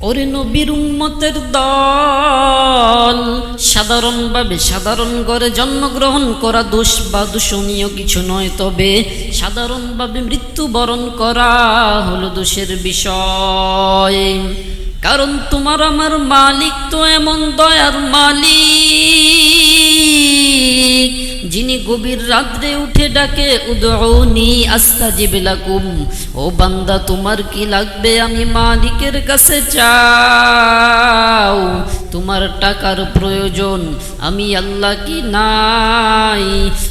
ওরে নবীর উম্মতের দল, সাধারণভাবে সাধারণ ঘরে জন্মগ্রহণ করা দোষ বা দূষণীয় কিছু নয়, তবে সাধারণভাবে মৃত্যুবরণ করা হলো দোষের বিষয়। কারণ তোমার আমার মালিক তো এমন দয়ার মালিক। গভীর রাত্রে উঠে ডাকে উদৌনি আস্তাজিব লাকুম। ও বান্দা, তোমার কি লাগবে? আমি মালিকের কাছে চাও। তোমার টাকার প্রয়োজন, আমি আল্লাহ কি নাই?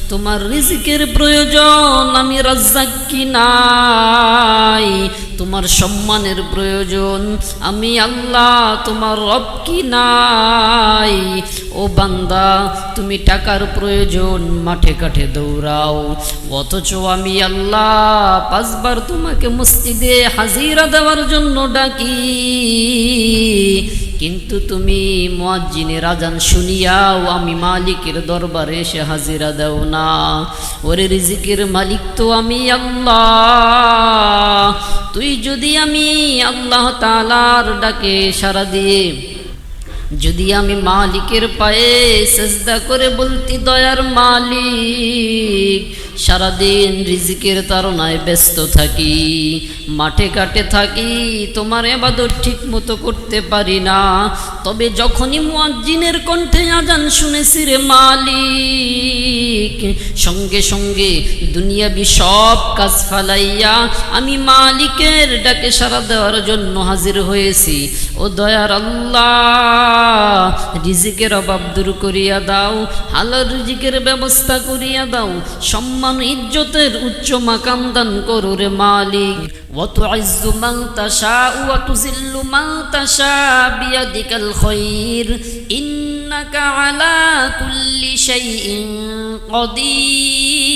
তোমার রিজিকের প্রয়োজন, আমি রাজ্জাক কি নাই? তোমার সম্মানের প্রয়োজন, আমি আল্লাহ, তোমার রব কি নাই? ও বান্দা, তুমি টাকার প্রয়োজন মাঠে কাঠে দৌড়াও। অথচ আমি আল্লাহ পাঁচবার তোমাকে মসজিদে হাজিরা দেওয়ার জন্য ডাকি। কিন্তু তুমি মুয়াজ্জিনের আজান শুনিয়াও, আমি মালিকের দরবারে এসে হাজিরা দেও না। ওরে রিজিকের মালিক তো আমি আল্লাহ। তুই যদি আমি আল্লাহ তালার ডাকে সারা দিয়ে যদি আমি মালিকের পায়ে সেজদা করে বলতি, দয়ার মালিক, সারাদিন রিজিকের তারনায় ব্যস্ত থাকি, মাঠে কাটে থাকি, তোমার এবাদত ঠিক মতো করতে পারি না। তবে যখনই মুয়াজ্জিনের কণ্ঠে আজান শুনেছি রে মালিক সঙ্গে সঙ্গে দুনিয়াবি সব কাজ ফালাইয়া আমি মালিকের ডাকে সারা দেওয়ার জন্য হাজির হয়েছি ও দয়ার আল্লাহ রিজিকের অভাব দূর করিয়া দাও হালাল রিজিকের ব্যবস্থা করিয়া দাও সম্মান ইজ্জতের উচ্চ মাকাম দান করো রে মালিক وتعز من تشاء وتذل من تشاء بيدك الخير إنك على كل شيء قدير.